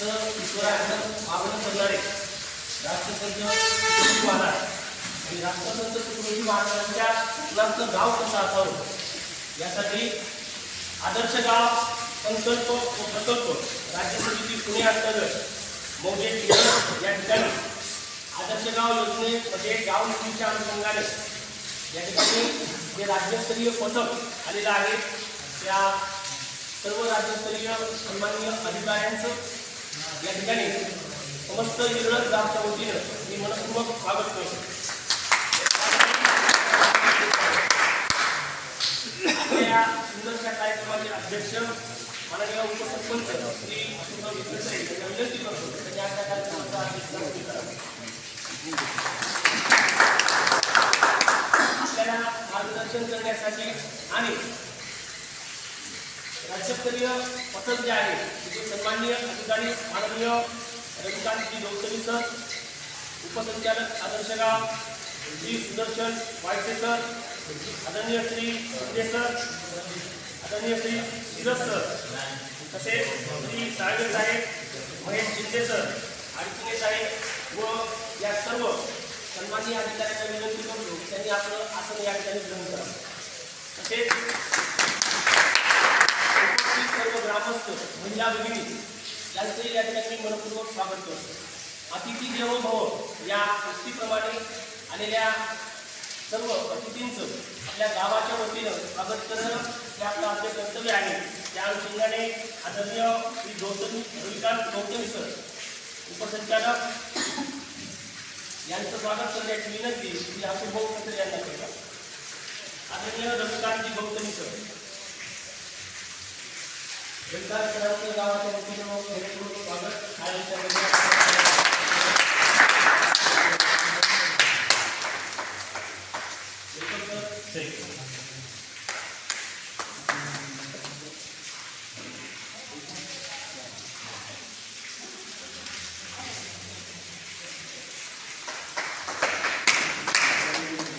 तर ईश्वराचं मागणं करणारे राष्ट्रसंत तुकडोजी महाराज आणि राष्ट्रसंत तुकडोजी महाराजांच्या मुलांचं गाव कसं असावं यासाठी आदर्श गाव संकल्प व प्रकल्प राज्य समिती पुणे अंतर्गत मौजे या ठिकाणी आदर्श गाव योजनेमध्ये गाव निधीच्या अनुषंगाने या ठिकाणी जे राज्यस्तरीय पथक आलेलं आहे त्या सर्व राज्यस्तरीय सन्माननीय अधिकाऱ्यांचं या ठिकाणी समस्त इंग्रज जातच्या वतीनं मी मनपूर्वक स्वागत करतो. या सुंदरच्या कार्यक्रमाचे अध्यक्ष माननीय उपसरपंच श्री वसंतराव विक्रेते यांना विनंती करतो. त्यांनी आजच्या कार्यक्रमाचा अध्यक्षता करावा आपल्याला मार्गदर्शन करण्यासाठी आणि स्तरीय पथक जे आहे. तिथे सन्माननीय अधिकारी माननीय रविकांतजी गौतमी सर उपसंचालक आदर्श जी सुदर्शन वायसे सर आदरणीय श्री शिंदे सर आदरणीय श्री शिरस सर तसेच श्री साळवे साहेब महेश शिंदे सर अडचणे साहेब व या सर्व सन्माननीय अधिकाऱ्यांना विनंती करतो. त्यांनी आपलं आसन या ठिकाणी ग्रहण करावं. तसेच करतो म्हणजे महिला भगिनी यांचंही या ठिकाणी मनपूर्वक स्वागत करतो अतिथी देवो भव या उक्तीप्रमाणे आलेल्या सर्व अतिथींचं आपल्या गावाच्या वतीनं स्वागत करणं हे आपलं आपले कर्तव्य आहे. त्या अनुषंगाने आदरणीय श्री गौतमी रविकांत गौतमी सर उपसंचालक यांचं स्वागत करण्याची विनंती श्री अशोक भाऊ यांना केलं आदरणीय रविकांतजी गौतमी सर रविकांत सरांचं गावाच्या वतीनं स्वागत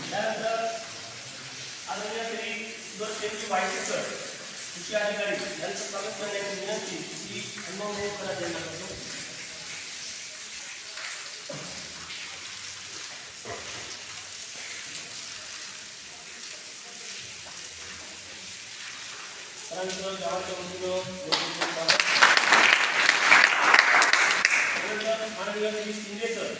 त्यानंतर आदरणीय श्री सुदर्शनजी वायसे सर कृषी अधिकारी यांचं स्वागत करण्याची विनंती ही अनुभव खरात यांना करतो त्यानंतर गावाच्या वतीनं स्वागत. माननीय श्री शिंदे सर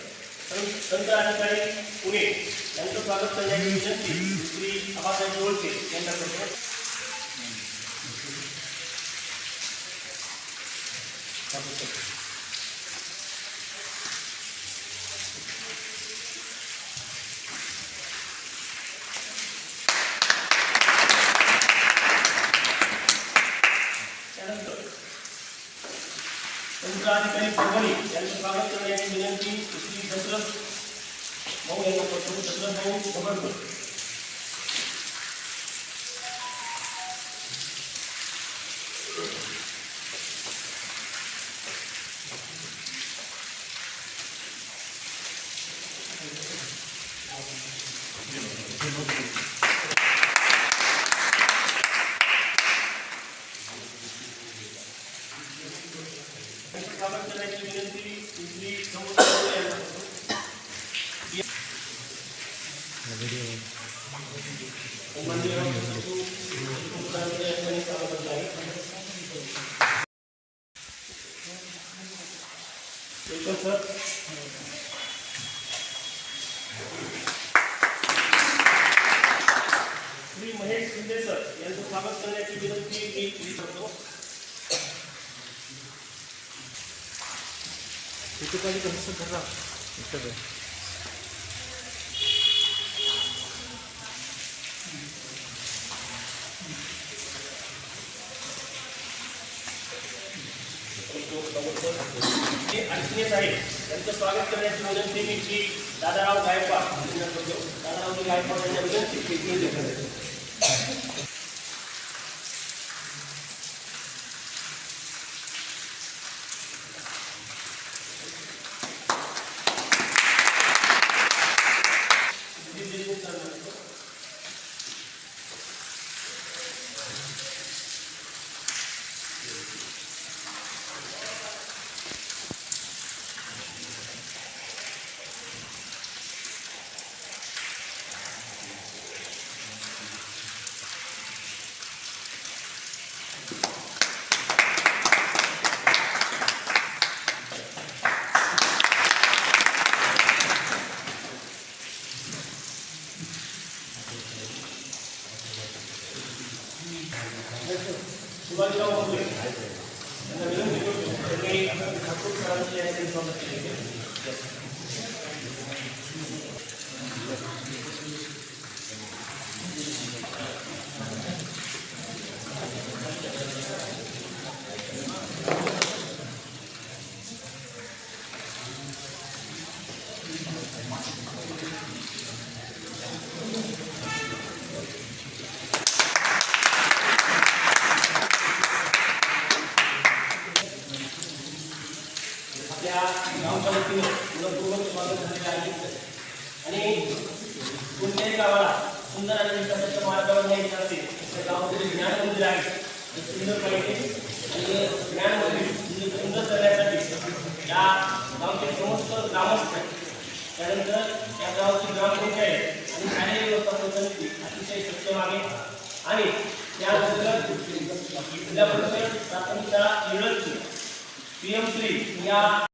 संत अधिकारी पुणे यांचं स्वागत करण्याची विनंती श्री आबासाहेब जोळके यांना करतो त्यानंतर संत अधिकारी परभणी यांचं स्वागत करण्याची विनंती श्री दशरथ भाऊ यांना करतो दशरथ भाऊ स्वागत करण्याची विनंती श्री समुद्र यांना करतो सन्माननीय सचिव उपसंचालक यांनी स्वागत आहे welcome sir Shri Mahesh Shinde sir यांचं स्वागत करण्याची विनंती मी मी करतो जे अडचणी आहेत त्यांचं स्वागत करण्याची विनंती मी श्री दादाराव गायकवाड यांना दादारावजी गायकवाड यांच्या विनंती करतो त्यांनी ठाकूर सरांची या ठिकाणी स्वागत केले आपल्या गावच्या वतीनं मनपूर्वक स्वागत झालेलं आहे आणि कोणत्याही गावाला सुंदर आणि विकासाच्या मार्गावर न्यायचे असेल तर गावामध्ये ज्ञान मंदिर आहे. ते सुंदर पाहिजे आणि ज्ञान मंदिर सुंदर करण्यासाठी या गावचे समस्त ग्रामस्थ त्यानंतर या गावाची ग्रामपंचायत आणि शालेय व्यवस्थापन समिती अतिशय सक्षम आहे. आणि त्यानंतर जिल्हा परिषद प्राथमिक शाळा इंग्रजी पी एम श्री या